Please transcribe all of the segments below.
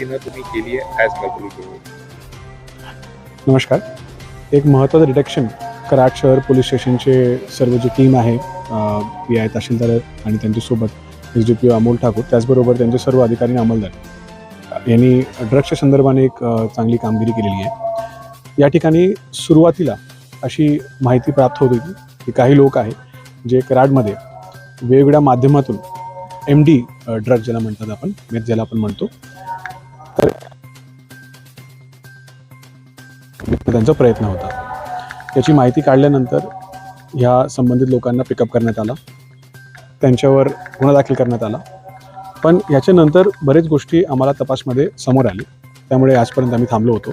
पद्धतीनं तुम्ही केली आहे ॲज नमस्कार. एक महत्त्वाचं डिटेक्शन कराड शहर पोलीस स्टेशनचे सर्व जी टीम आहे पी आय तहसीलदार आणि त्यांच्यासोबत S D P Amol Thakur त्याचबरोबर त्यांचे सर्व अधिकारी आणि अंमलदार यांनी ड्रग्सच्या संदर्भाने एक चांगली कामगिरी केलेली आहे. या ठिकाणी सुरुवातीला अशी माहिती प्राप्त होत होती की काही लोक आहे जे कराडमध्ये वेगवेगळ्या माध्यमातून एम डी ड्रग ज्याला म्हणतात आपण ज्याला आपण म्हणतो त्यांचा प्रयत्न होता. याची माहिती काढल्यानंतर ह्या संबंधित लोकांना पिकअप करण्यात आला. त्यांच्यावर गुन्हा दाखल करण्यात आला. पण याच्यानंतर बरेच गोष्टी आम्हाला तपासमध्ये समोर आली. त्यामुळे आजपर्यंत आम्ही थांबलो होतो.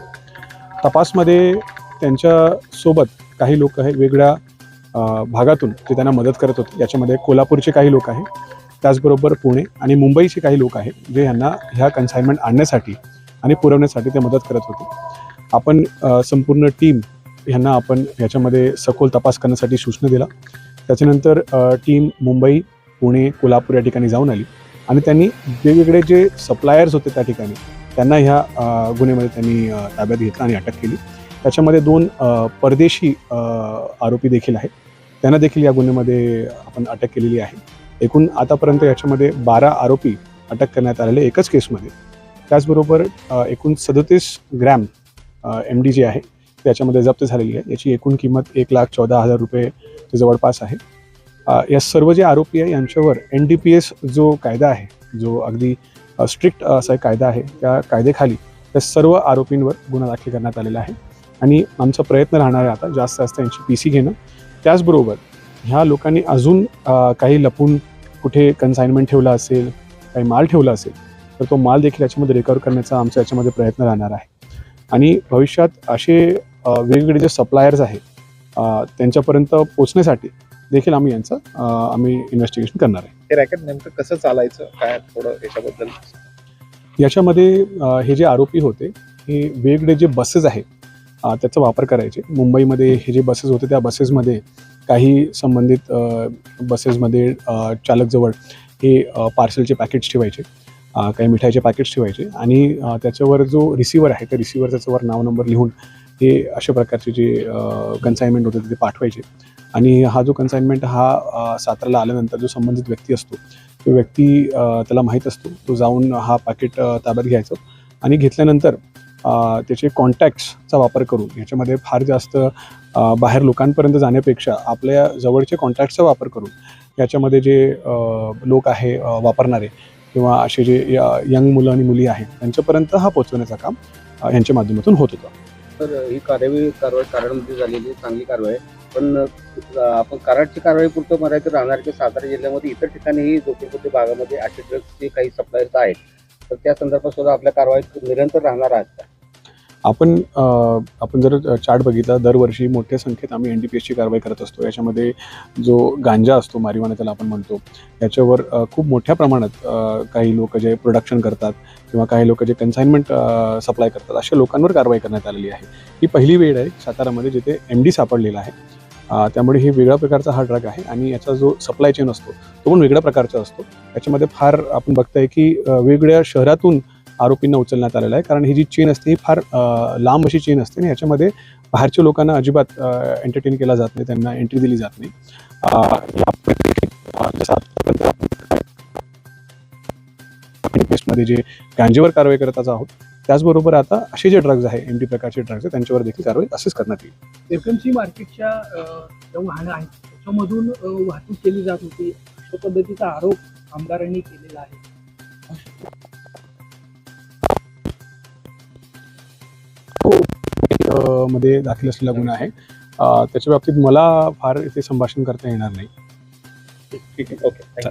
तपासमध्ये त्यांच्यासोबत काही लोक हे वेगळ्या भागातून ते त्यांना मदत करत होते. याच्यामध्ये कोल्हापूरचे काही लोक आहे. त्याचबरोबर पुणे आणि मुंबईचे काही लोक आहे जे यांना ह्या कन्साइनमेंट आणण्यासाठी आणि पुरवण्यासाठी ते मदत करत होते. आपण संपूर्ण टीम ह्यांना आपण ह्याच्यामध्ये सखोल तपास करण्यासाठी सूचना दिला. त्याच्यानंतर टीम मुंबई पुणे कोल्हापूर या ठिकाणी जाऊन आली. आणि त्यांनी वेगवेगळे जे सप्लायर्स होते त्या ठिकाणी त्यांना ह्या गुन्ह्यामध्ये त्यांनी ताब्यात घेतला आणि अटक केली. त्याच्यामध्ये दोन परदेशी आरोपी देखील आहेत. त्यांना देखील या गुन्ह्यामध्ये आपण अटक केलेली आहे. एकूण आतापर्यंत याच्यामध्ये बारा आरोपी अटक करण्यात आलेले एकच केसमध्ये. त्याचबरोबर एकूण सदतीस ग्रॅम एम डी जी आहे त्याच्यामध्ये जप्त झालेली आहे. याची एकूण किंमत एक लाख चौदा हजार रुपये ते जवळपास आहे. या सर्व जे आरोपी आहे यांच्यावर एन डी पी एस जो कायदा आहे जो अगदी स्ट्रिक्ट असा एक कायदा आहे त्या कायद्याखाली त्या सर्व आरोपींवर गुन्हा दाखल करण्यात आलेला आहे. आणि आमचा प्रयत्न राहणार आहे आता जास्त जास्त यांची पी सी घेणं. त्याचबरोबर ह्या लोकांनी अजून काही लपून कुठे कन्साइनमेंट ठेवला असेल काही माल ठेवला असेल तर तो माल देखील याच्यामध्ये रिकवर करण्याचा आमचा याच्यामध्ये प्रयत्न राहणार आहे. आणि भविष्यात असे वेगवेगळे जे सप्लायर्स आहेत त्यांच्यापर्यंत पोचण्यासाठी देखील आम्ही यांचं आम्ही इन्व्हेस्टिगेशन करणार आहे. हे रॅकेट नेमकं कसं चालायचं? काय थोडं याच्याबद्दल? याच्यामध्ये हे जे आरोपी होते हे वेगवेगळे जे बसेस आहेत त्याचा वापर करायचे. मुंबईमध्ये हे जे बसेस होते त्या बसेसमध्ये काही संबंधित बसेसमध्ये चालकजवळ हे पार्सलचे पॅकेट्स ठेवायचे. काही मिठाईचे पॅकेट्स ठेवायचे आणि त्याच्यावर जो रिसिवर आहे त्या रिसिवर त्याच्यावर नाव नंबर लिहून हे अशा प्रकारचे जे कन्साइनमेंट होते ते पाठवायचे. आणि हा जो कन्साइनमेंट हा साताराला आल्यानंतर जो संबंधित व्यक्ती असतो तो व्यक्ती त्याला माहीत असतो. तो जाऊन हा पॅकेट ताब्यात घ्यायचो आणि घेतल्यानंतर त्याचे कॉन्टॅक्ट्सचा वापर करून ह्याच्यामध्ये फार जास्त बाहेर लोकांपर्यंत जाण्यापेक्षा आपल्या जवळचे कॉन्टॅक्टचा वापर करून याच्यामध्ये जे लोक आहे वापरणारे किंवा असे जे यंग मुलं आणि मुली आहेत त्यांच्यापर्यंत हा पोहोचवण्याचं काम यांच्या माध्यमातून होत होतं. तर ही कार्यवाही कारवाई कराडमध्ये झालेली चांगली कारवाई आहे. पण आपण कराडची कारवाई पुरतं म्हणायचं राहणार की सातारा जिल्ह्यामध्ये इतर ठिकाणीही जोखीमपोटी भागामध्ये असे ड्रग्सचे काही सप्लायर्स आहेत. तर त्या संदर्भात सुद्धा आपल्या कारवाईत निरंतर राहणार आहेत का? आपण आपण जर चार्ट बघितला दरवर्षी मोठ्या संख्येत आम्ही एन डी पी एसची कारवाई करत असतो. याच्यामध्ये जो गांजा असतो मारिवाना त्याला आपण म्हणतो याच्यावर खूप मोठ्या प्रमाणात काही लोक जे प्रोडक्शन करतात किंवा काही लोक जे कन्साइनमेंट सप्लाय करतात अशा लोकांवर कारवाई करण्यात आलेली आहे. ही पहिली वेळ आहे सातारामध्ये जिथे एम डी सापडलेला आहे. त्यामुळे हे वेगळ्या प्रकारचा हा ड्रग आहे आणि याचा जो सप्लाय चेन असतो तो पण वेगळ्या प्रकारचा असतो. याच्यामध्ये फार आपण बघताय की वेगवेगळ्या शहरातून आरोपींना उचलण्यात आलेला आहे. कारण ही जी चेन असते ही फार लांब अशी चेन असते आणि याच्यामध्ये बाहेरच्या लोकांना अजिबात एंटरटेन केला जात नाही त्यांना एंट्री दिली जात नाही. जे गांजेवर कारवाई करत आहोत त्याचबरोबर आता असे जे ड्रग्ज आहे एम डी प्रकारचे ड्रग्ज आहे त्यांच्यावर देखील कारवाई असेच करण्यात येईल. एफएमसी मार्केटच्या ज्या वाहनं आहेत त्याच्यामधून वाहतूक केली जात होती. अशा पद्धतीचा आरोप आमदारांनी केलेला आहे. मध्ये दाखल असलेला गुन्हा आहे. त्याच्या बाबतीत मला फार इथे संभाषण करता येणार नाही. ठीक आहे ओके